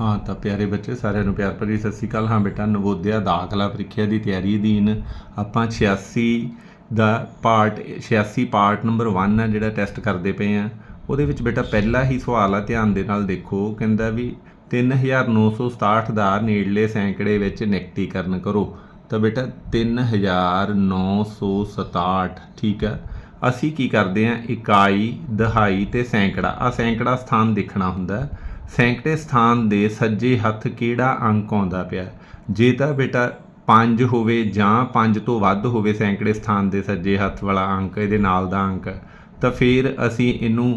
ਹਾਂ, ਤਾਂ ਪਿਆਰੇ ਬੱਚੇ, ਸਾਰਿਆਂ ਨੂੰ ਪਿਆਰ ਭਰੀ ਸਤਿ ਸ਼੍ਰੀ ਅਕਾਲ। ਹਾਂ ਬੇਟਾ, ਨਵੋਦਿਆ ਦਾਖਲਾ ਪ੍ਰੀਖਿਆ ਦੀ ਤਿਆਰੀ ਅਧੀਨ ਆਪਾਂ 86 ਦਾ ਪਾਰਟ 86 ਪਾਰਟ ਨੰਬਰ 1 ਆ ਜਿਹੜਾ ਟੈਸਟ ਕਰਦੇ ਪਏ ਆ। ਉਹਦੇ ਵਿੱਚ ਬੇਟਾ ਪਹਿਲਾ ਹੀ ਸਵਾਲ ਆ, ਧਿਆਨ ਦੇ ਨਾਲ ਦੇਖੋ। ਕਹਿੰਦਾ ਵੀ 3967 ਦਾ ਨੇੜਲੇ ਸੈਂਕੜੇ ਵਿੱਚ ਨਿਕਟੀਕਰਨ ਕਰੋ। ਤਾਂ ਬੇਟਾ 3967 ਠੀਕ ਹੈ ਅਸੀਂ ਕੀ ਕਰਦੇ ਆ? ਇਕਾਈ, ਦਹਾਈ ਤੇ ਸੈਂਕੜਾ। ਆ ਸੈਂਕੜਾ ਸਥਾਨ ਦੇਖਣਾ ਹੁੰਦਾ। ਹੈ। ਸੈਂਕੜੇ ਸਥਾਨ ਦੇ ਸੱਜੇ ਹੱਥ ਕਿਹੜਾ ਅੰਕ ਆਉਂਦਾ ਪਿਆ? ਜੇ ਤਾਂ ਬੇਟਾ 5 ਹੋਵੇ ਜਾਂ 5 ਤੋਂ ਵੱਧ ਹੋਵੇ ਸੈਂਕੜੇ ਸਥਾਨ ਦੇ ਸੱਜੇ ਹੱਥ ਵਾਲਾ ਅੰਕ, ਇਹਦੇ ਨਾਲ ਦਾ ਅੰਕ, ਤਾਂ ਫਿਰ ਅਸੀਂ ਇਹਨੂੰ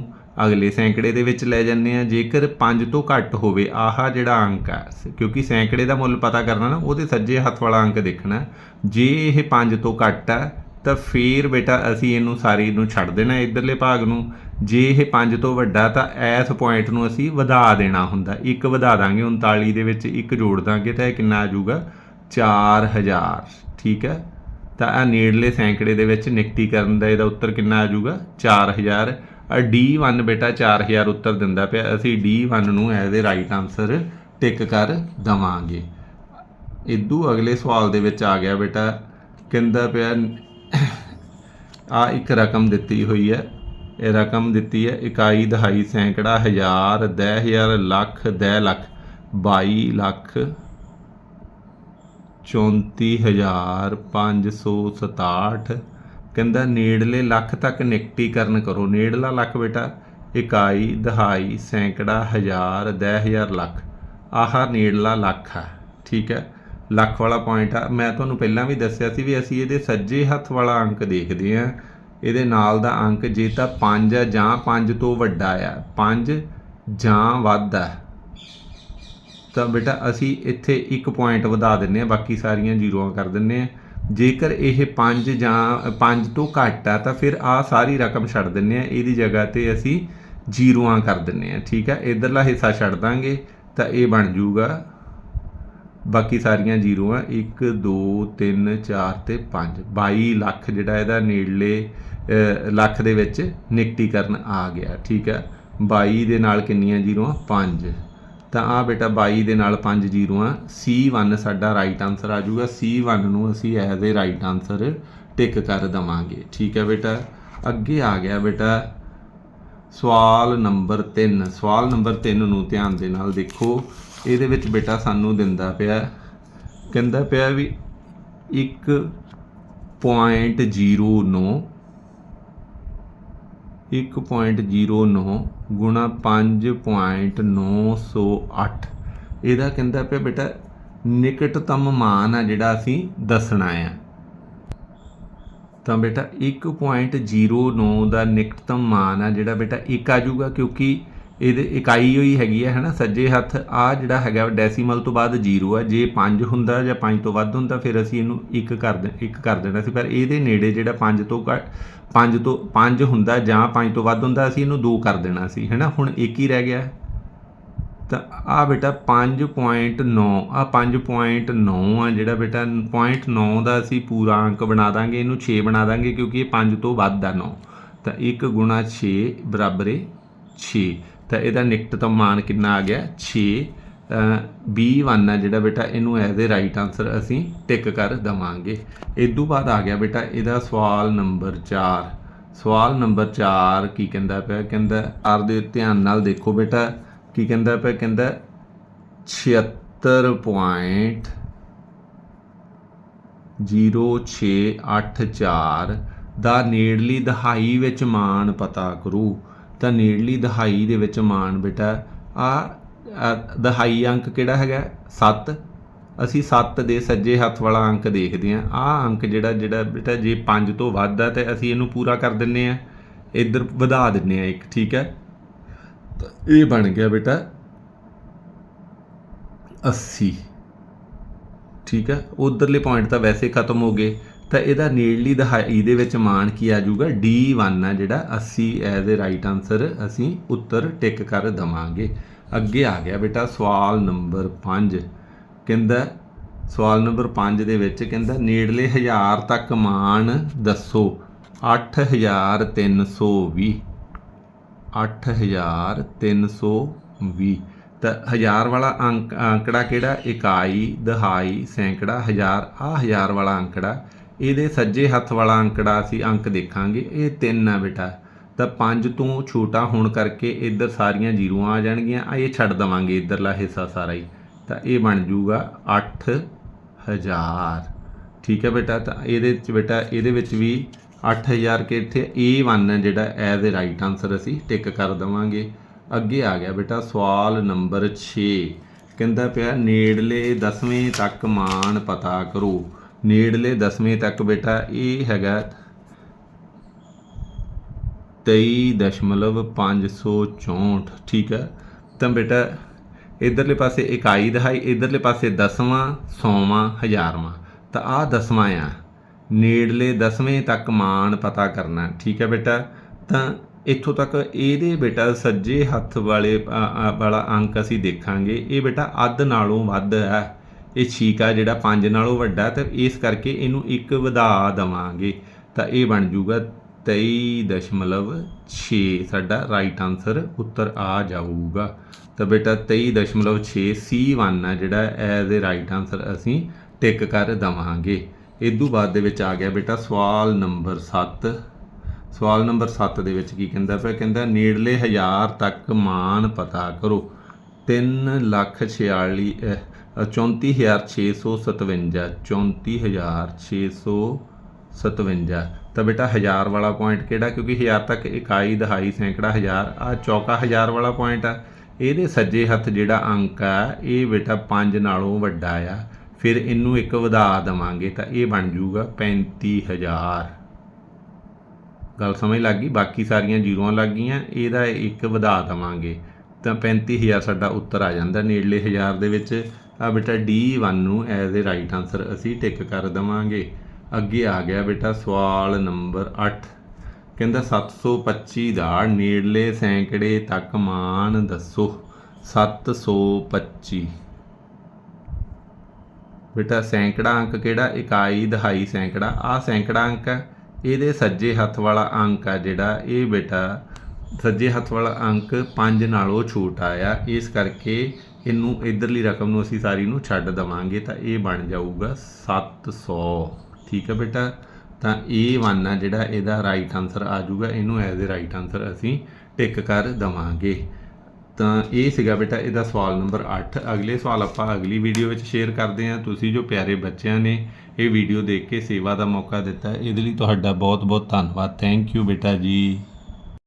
ਅਗਲੇ ਸੈਂਕੜੇ ਦੇ ਵਿੱਚ ਲੈ ਜਾਂਦੇ ਆ ਜੇਕਰ 5 ਤੋਂ ਘੱਟ ਹੋਵੇ, ਆਹ ਜਿਹੜਾ ਅੰਕ ਹੈ ਕਿਉਂਕਿ ਸੈਂਕੜੇ ਦਾ ਮੁੱਲ ਪਤਾ ਕਰਨਾ ਨਾ, ਉਹਦੇ ਸੱਜੇ ਹੱਥ ਵਾਲਾ ਅੰਕ ਦੇਖਣਾ। ਜੇ ਇਹ 5 ਤੋਂ ਘੱਟ ਹੈ ਤਾਂ ਫਿਰ ਬੇਟਾ ਅਸੀਂ ਇਹਨੂੰ ਸਾਰੀ ਨੂੰ ਛੱਡ ਦੇਣਾ ਇਧਰਲੇ ਭਾਗ ਨੂੰ। ਜੇ ਇਹ 5 ਤੋਂ ਵੱਡਾ ਤਾਂ ਇਸ ਪੁਆਇੰਟ ਨੂੰ ਅਸੀਂ ਵਧਾ ਦੇਣਾ ਹੁੰਦਾ। ਇੱਕ ਵਧਾ ਦਾਂਗੇ 39 ਦੇ ਵਿੱਚ ਇੱਕ ਜੋੜ ਦਾਂਗੇ ਤਾਂ ਇਹ ਕਿੰਨਾ ਆ ਜਾਊਗਾ? 4000 ਠੀਕ ਹੈ? ਤਾਂ ਆ ਨੇੜਲੇ ਸੈਂਕੜੇ ਦੇ ਵਿੱਚ ਨਿਕਟੀ ਕਰਨ ਦਾ ਇਹਦਾ ਉੱਤਰ ਕਿੰਨਾ ਆ ਜਾਊਗਾ? 4000 ਆ D1 ਬੇਟਾ 4000 ਉੱਤਰ ਦਿੰਦਾ ਪਿਆ। ਅਸੀਂ D1 ਨੂੰ as a right answer tick ਕਰ ਦਵਾਂਗੇ। ਇਦੋਂ ਅਗਲੇ ਸਵਾਲ ਦੇ ਵਿੱਚ ਆ ਗਿਆ ਬੇਟਾ। ਕਹਿੰਦਾ ਪਿਆ ਆ ਇੱਕ ਰਕਮ ਦਿੱਤੀ ਹੋਈ ਹੈ। ਇਹ ਰਕਮ ਦਿੱਤੀ ਹੈ ਇਕਾਈ ਦਹਾਈ ਸੈਂਕੜਾ ਹਜ਼ਾਰ ਦਹ ਹਜ਼ਾਰ ਲੱਖ ਦਹ ਲੱਖ 22 ਲੱਖ 34567 ਕਹਿੰਦਾ ਨੇੜਲੇ ਲੱਖ ਤੱਕ ਨਿਕਟੀਕਰਨ ਕਰੋ। ਨੇੜਲਾ ਲੱਖ ਬੇਟਾ, ਇਕਾਈ ਦਹਾਈ ਸੈਂਕੜਾ ਹਜ਼ਾਰ ਦਹ ਹਜ਼ਾਰ ਲੱਖ। ਆਹ ਨੇੜਲਾ ਲੱਖ ਹੈ। ਠੀਕ ਹੈ। ਲੱਖ ਵਾਲਾ ਪੁਆਇੰਟ ਆ। ਮੈਂ ਤੁਹਾਨੂੰ ਪਹਿਲਾਂ ਵੀ ਦੱਸਿਆ ਸੀ ਵੀ ਅਸੀਂ ਇਹਦੇ ਸੱਜੇ ਹੱਥ ਵਾਲਾ ਅੰਕ ਦੇਖਦੇ ਆ ਇਹਦੇ ਨਾਲ ਦਾ ਅੰਕ ਜੇ ਤਾਂ 5 ਆ ਜਾਂ 5 ਤੋਂ ਵੱਡਾ ਆ। 5 ਜਾਂ ਵੱਧ ਆ। ਤਾਂ ਬੇਟਾ ਅਸੀਂ ਇੱਥੇ ਇੱਕ ਪੁਆਇੰਟ ਵਧਾ ਦਿੰਨੇ ਆ ਬਾਕੀ ਸਾਰੀਆਂ ਜ਼ੀਰੋਆਂ ਕਰ ਦਿੰਨੇ ਆ ਜੇਕਰ ਇਹ 5 ਜਾਂ 5 ਤੋਂ ਘੱਟ ਆ, ਤਾਂ ਫਿਰ ਆ ਸਾਰੀ ਰਕਮ ਛੱਡ ਦਿੰਨੇ ਆ ਇਹਦੀ ਜਗ੍ਹਾ ਤੇ ਅਸੀਂ ਜ਼ੀਰੋਆਂ ਕਰ ਦਿੰਨੇ ਆ ਠੀਕ ਆ? ਇਧਰਲਾ ਹਿੱਸਾ ਛੱਡ ਦਾਂਗੇ, ਤਾਂ ਇਹ ਬਣ ਜਾਊਗਾ ਬਾਕੀ ਸਾਰੀਆਂ ਜ਼ੀਰੋ ਆ। 1 2 3 4 ਤੇ 5 22 ਲੱਖ ਜਿਹੜਾ ਇਹਦਾ ਨੇੜਲੇ ਲੱਖ ਦੇ ਵਿੱਚ ਨਿਕਟੀਕਰਨ ਆ ਗਿਆ, ਠੀਕ ਹੈ 22 ਦੇ ਨਾਲ ਕਿੰਨੀਆਂ ਜ਼ੀਰੋਆਂ? 5 ਤਾਂ ਆ ਬੇਟਾ 22 ਦੇ ਨਾਲ 5 ਜ਼ੀਰੋਆਂ। C1 ਸਾਡਾ ਰਾਈਟ ਆਨਸਰ ਆ ਜਾਊਗਾ। C1 ਨੂੰ ਅਸੀਂ as a right answer tick ਕਰ ਦਵਾਂਗੇ। ਠੀਕ ਹੈ ਬੇਟਾ? ਅੱਗੇ ਆ ਗਿਆ ਬੇਟਾ। ਸਵਾਲ ਨੰਬਰ 3 ਸਵਾਲ ਨੰਬਰ 3 ਨੂੰ ਧਿਆਨ ਦੇ ਨਾਲ ਦੇਖੋ। ਇਹਦੇ ਵਿੱਚ ਬੇਟਾ ਸਾਨੂੰ ਦਿੰਦਾ ਪਿਆ। ਕਹਿੰਦਾ ਪਿਆ ਵੀ 1.09 1.09 ਗੁਣਾ 5.908 ਇਹਦਾ ਕਹਿੰਦਾ ਪਿਆ, ਬੇਟਾ, ਨਿਕਟਤਮ ਮਾਨ ਆ ਜਿਹੜਾ ਅਸੀਂ ਦੱਸਣਾ ਆ। ਤਾਂ ਬੇਟਾ 1.09 ਦਾ ਨਿਕਟਤਮ ਮਾਨ ਆ ਜਿਹੜਾ ਬੇਟਾ 1 ਆ ਜਾਊਗਾ ਕਿਉਂਕਿ ਇਹਦੇ ਇਕਾਈ ਹੋਈ ਹੈਗੀ ਹੈ, ਹਨਾ, ਸੱਜੇ ਹੱਥ। ਆ ਜਿਹੜਾ ਹੈਗਾ ਡੈਸੀਮਲ ਤੋਂ ਬਾਅਦ 0 ਆ। ਜੇ 5 ਹੁੰਦਾ ਜਾਂ 5 ਤੋਂ ਵੱਧ ਹੁੰਦਾ, ਫਿਰ ਅਸੀਂ ਇਹਨੂੰ 1 ਕਰ ਦੇ 1 ਕਰ ਦੇਣਾ ਸੀ। ਪਰ ਇਹਦੇ ਨੇੜੇ ਜਿਹੜਾ 5 ਤੋਂ 5 ਤੋਂ 5 ਹੁੰਦਾ ਜਾਂ 5 ਤੋਂ ਵੱਧ ਹੁੰਦਾ, ਅਸੀਂ ਇਹਨੂੰ 2 ਕਰ ਦੇਣਾ ਸੀ, ਹੈਨਾ। ਹੁਣ 1 ਹੀ ਰਹਿ ਗਿਆ। ਤਾਂ ਆ ਬੇਟਾ 5.9 ਆ 5.9 ਆ ਜਿਹੜਾ ਬੇਟਾ। 0.9 ਦਾ ਅਸੀਂ ਪੂਰਾ ਅੰਕ ਬਣਾ ਦਾਂਗੇ, ਇਹਨੂੰ 6 ਬਣਾ ਦਾਂਗੇ, ਕਿਉਂਕਿ ਇਹ 5 ਤੋਂ ਵੱਧ ਆ 9 ਤਾਂ 1 ਗੁਣਾ 6 ਬਰਾਬਰ ਹੈ 6 ਤਾਂ ਇਹਦਾ ਨਿਕਟਤਮ ਮਾਨ ਕਿੰਨਾ ਆ ਗਿਆ? 6 B1 ਆ ਜਿਹੜਾ ਬੇਟਾ, ਇਹਨੂੰ ਐਜ਼ ਅ ਰਾਈਟ ਆਨਸਰ ਅਸੀਂ ਟਿਕ ਕਰ ਦਵਾਂਗੇ। ਤੋਂ ਬਾਅਦ ਆ ਗਿਆ ਬੇਟਾ ਇਹਦਾ ਸਵਾਲ ਨੰਬਰ 4 ਸਵਾਲ ਨੰਬਰ 4 ਕੀ ਕਹਿੰਦਾ ਪਿਆ? ਕਹਿੰਦਾ ਆਰ ਦੇ ਧਿਆਨ ਨਾਲ ਦੇਖੋ ਬੇਟਾ, ਕੀ ਕਹਿੰਦਾ ਪਿਆ? ਕਹਿੰਦਾ 76 ਪੁਆਇੰਟ 0684 ਦਾ ਨੇੜਲੀ ਦਹਾਈ ਵਿੱਚ ਮਾਨ ਪਤਾ ਕਰੋ। ਤਾਂ ਨੇੜਲੀ ਦਹਾਈ ਦੇ ਵਿੱਚ ਮਾਨ ਬੇਟਾ। ਆ ਦਹਾਈ ਅੰਕ ਕਿਹੜਾ ਹੈਗਾ? 7 ਅਸੀਂ 7 ਦੇ ਸੱਜੇ ਹੱਥ ਵਾਲਾ ਅੰਕ ਦੇਖਦੇ ਹਾਂ। ਆ ਅੰਕ ਜਿਹੜਾ ਜਿਹੜਾ ਬੇਟਾ ਜੇ 5 ਤੋਂ ਵੱਧ ਆ ਤੇ ਅਸੀਂ ਇਹਨੂੰ ਪੂਰਾ ਕਰ ਦਿੰਨੇ ਆ ਇੱਧਰ ਵਧਾ ਦਿੰਨੇ ਆ ਇੱਕ, ਠੀਕ ਹੈ? ਇਹ ਬਣ ਗਿਆ ਬੇਟਾ 80 ਠੀਕ ਹੈ? ਉਧਰਲੇ ਪੁਆਇੰਟ ਤਾਂ ਵੈਸੇ ਖਤਮ ਹੋ ਗਏ। ਤਾਂ ਇਹਦਾ ਨੇੜਲੀ ਦਹਾਈ ਦੇ ਵਿੱਚ ਮਾਨ ਕੀ ਆ ਜਾਊਗਾ? D1 ਆ ਜਿਹੜਾ। 80 ਐਜ਼ ਅ ਰਾਈਟ ਆਨਸਰ ਅਸੀਂ ਉੱਤਰ ਟਿਕ ਕਰ ਦਵਾਂਗੇ। ਅੱਗੇ ਆ ਗਿਆ ਬੇਟਾ ਸਵਾਲ ਨੰਬਰ 5 ਕਹਿੰਦਾ, ਸਵਾਲ ਨੰਬਰ 5 ਦੇ ਵਿੱਚ ਕਹਿੰਦਾ, ਨੇੜਲੇ ਹਜ਼ਾਰ ਤੱਕ ਮਾਨ ਦੱਸੋ। 8320 8320 ਤਾਂ ਹਜ਼ਾਰ ਵਾਲਾ ਅੰਕ ਅੰਕੜਾ ਕਿਹੜਾ? ਇਕਾਈ, ਦਹਾਈ, ਸੈਂਕੜਾ, ਹਜ਼ਾਰ। ਆ ਹਜ਼ਾਰ ਵਾਲਾ ਅੰਕੜਾ ਇਹਦੇ ਸੱਜੇ ਹੱਥ ਵਾਲਾ ਅੰਕੜਾ ਅਸੀਂ ਅੰਕ ਦੇਖਾਂਗੇ। ਇਹ 3 ਆ ਬੇਟਾ। ਤਾਂ 5 ਤੋਂ ਛੋਟਾ ਹੋਣ ਕਰਕੇ ਇੱਧਰ ਸਾਰੀਆਂ ਜ਼ੀਰੋਆਂ ਆ ਜਾਣਗੀਆਂ। ਆ ਇਹ ਛੱਡ ਦਵਾਂਗੇ, ਇੱਧਰਲਾ ਹਿੱਸਾ ਸਾਰਾ ਹੀ। ਤਾਂ ਇਹ ਬਣ ਜਾਊਗਾ 8000 ਠੀਕ ਹੈ ਬੇਟਾ? ਤਾਂ ਇਹਦੇ ਵਿੱਚ ਬੇਟਾ, ਇਹਦੇ ਵਿੱਚ ਵੀ 8000 ਕੇ ਇੱਥੇ A1 ਹੈ ਜਿਹੜਾ ਐਜ਼ ਅ ਰਾਈਟ ਆਨਸਰ ਅਸੀਂ ਟਿਕ ਕਰ ਦਵਾਂਗੇ। ਅੱਗੇ ਆ ਗਿਆ ਬੇਟਾ ਸਵਾਲ ਨੰਬਰ 6 ਕਹਿੰਦਾ ਪਿਆ, ਨੇੜਲੇ 10ਵੇਂ ਤੱਕ ਮਾਨ ਪਤਾ ਕਰੋ। ਨੇੜਲੇ 10ਵੇਂ ਤੱਕ ਬੇਟਾ, ਇਹ ਹੈਗਾ 23.564 ਠੀਕ ਹੈ ਤਾਂ ਬੇਟਾ, ਇਧਰਲੇ ਪਾਸੇ ਇਕਾਈ ਦਹਾਈ ਇਧਰਲੇ ਪਾਸੇ ਦਸਵਾਂ, ਸੌਵਾਂ, ਹਜ਼ਾਰਵਾਂ। ਤਾਂ ਆਹ ਦਸਵਾਂ ਆ। ਨੇੜਲੇ ਦਸਵੇਂ ਤੱਕ ਮਾਨ ਪਤਾ ਕਰਨਾ, ਠੀਕ ਹੈ ਬੇਟਾ? ਤਾਂ ਇੱਥੋਂ ਤੱਕ ਇਹਦੇ ਬੇਟਾ ਸੱਜੇ ਹੱਥ ਵਾਲੇ ਵਾਲਾ ਅੰਕ ਅਸੀਂ ਦੇਖਾਂਗੇ। ਇਹ ਬੇਟਾ ਅੱਧ ਨਾਲੋਂ ਵੱਧ ਹੈ। ਇਹ ਛੀਕਾ ਜਿਹੜਾ 5 ਨਾਲੋਂ ਵੱਡਾ ਤੇ ਇਸ ਕਰਕੇ ਇਹਨੂੰ ਇੱਕ ਵਧਾ ਦਵਾਂਗੇ। ਤਾਂ ਇਹ ਬਣ ਜਾਊਗਾ 23.6 ਸਾਡਾ ਰਾਈਟ ਆਨਸਰ ਉੱਤਰ ਆ ਜਾਊਗਾ। ਤਾਂ ਬੇਟਾ 23.6 C1 ਹੈ ਜਿਹੜਾ ਐਜ਼ ਅ ਰਾਈਟ ਆਨਸਰ ਅਸੀਂ ਟਿਕ ਕਰ ਦਵਾਂਗੇ। ਤੋਂ ਬਾਅਦ ਦੇ ਵਿੱਚ ਆ ਗਿਆ ਬੇਟਾ ਸਵਾਲ ਨੰਬਰ 7 ਸਵਾਲ ਨੰਬਰ 7 ਦੇ ਵਿੱਚ ਕੀ ਕਹਿੰਦਾ ਪਿਆ? ਕਹਿੰਦਾ ਨੇੜਲੇ ਹਜ਼ਾਰ ਤੱਕ ਮਾਨ ਪਤਾ ਕਰੋ। 3 ਲੱਖ 46 34657 34657 ਤਾਂ ਬੇਟਾ ਹਜ਼ਾਰ ਵਾਲਾ ਪੁਆਇੰਟ ਕਿਹੜਾ? ਕਿਉਂਕਿ ਹਜ਼ਾਰ ਤੱਕ ਇਕਾਈ ਦਹਾਈ, ਸੈਂਕੜਾ, ਹਜ਼ਾਰ, ਆ ਚੌਕਾ ਹਜ਼ਾਰ ਵਾਲਾ ਪੁਆਇੰਟ ਆ। ਇਹਦੇ ਸੱਜੇ ਹੱਥ ਜਿਹੜਾ ਅੰਕ ਆ, ਇਹ ਬੇਟਾ 5 ਨਾਲੋਂ ਵੱਡਾ ਆ। ਫਿਰ ਇਹਨੂੰ ਇੱਕ ਵਧਾ ਦਵਾਂਗੇ ਤਾਂ ਇਹ ਬਣ ਜਾਊਗਾ 35000 ਗੱਲ ਸਮਝ ਲੱਗ ਗਈ? ਬਾਕੀ ਸਾਰੀਆਂ ਜ਼ੀਰੋਆਂ ਲੱਗ ਗਈਆਂ, ਇਹਦਾ ਇੱਕ ਵਧਾ ਦਵਾਂਗੇ ਤਾਂ 35000 ਸਾਡਾ ਉੱਤਰ ਆ ਜਾਂਦਾ ਨੇੜਲੇ ਹਜ਼ਾਰ ਦੇ ਵਿੱਚ। ਆ ਬੇਟਾ D1 ਨੂੰ ਐਜ਼ ਅ ਰਾਈਟ ਆਨਸਰ ਅਸੀਂ ਟਿਕ ਕਰ ਦਵਾਂਗੇ। ਅੱਗੇ ਆ ਗਿਆ ਬੇਟਾ ਸਵਾਲ ਨੰਬਰ 8 ਕਹਿੰਦਾ 725 ਦਾ ਨੇੜਲੇ ਸੈਂਕੜੇ ਤੱਕ ਮਾਨ ਦੱਸੋ। 725 ਬੇਟਾ ਸੈਂਕੜਾ ਅੰਕ ਕਿਹੜਾ? ਇਕਾਈ ਦਹਾਈ ਸੈਂਕੜਾ। ਆ ਸੈਂਕੜਾ ਅੰਕ ਹੈ। ਇਹਦੇ ਸੱਜੇ ਹੱਥ ਵਾਲਾ ਅੰਕ ਆ ਜਿਹੜਾ। ਇਹ ਬੇਟਾ ਸੱਜੇ ਹੱਥ ਵਾਲਾ ਅੰਕ 5 ਨਾਲੋਂ ਛੋਟਾ ਆ। ਇਸ ਕਰਕੇ ਇਹਨੂੰ ਇਧਰਲੀ ਰਕਮ ਨੂੰ ਅਸੀਂ ਸਾਰੀ ਨੂੰ ਛੱਡ ਦਵਾਂਗੇ ਤਾਂ ਇਹ ਬਣ ਜਾਊਗਾ 700 ਠੀਕ ਹੈ ਬੇਟਾ? ਤਾਂ ਇਹ 1 ਆ ਜਿਹੜਾ ਇਹਦਾ ਰਾਈਟ ਆਨਸਰ ਆ ਜਾਊਗਾ। ਇਹਨੂੰ ਐਜ਼ ਅ ਰਾਈਟ ਆਨਸਰ ਅਸੀਂ ਟਿਕ ਕਰ ਦਵਾਂਗੇ। ਤਾਂ ਇਹ ਸੀਗਾ ਬੇਟਾ ਇਹਦਾ ਸਵਾਲ ਨੰਬਰ 8 ਅਗਲੇ ਸਵਾਲ ਆਪਾਂ ਅਗਲੀ ਵੀਡੀਓ ਵਿੱਚ ਸ਼ੇਅਰ ਕਰਦੇ ਹਾਂ। ਤੁਸੀਂ ਜੋ ਪਿਆਰੇ ਬੱਚਿਆਂ ਨੇ ਇਹ ਵੀਡੀਓ ਦੇਖ ਕੇ ਸੇਵਾ ਦਾ ਮੌਕਾ ਦਿੱਤਾ, ਇਹਦੇ ਲਈ ਤੁਹਾਡਾ ਬਹੁਤ ਬਹੁਤ ਧੰਨਵਾਦ। ਥੈਂਕ ਯੂ ਬੇਟਾ ਜੀ।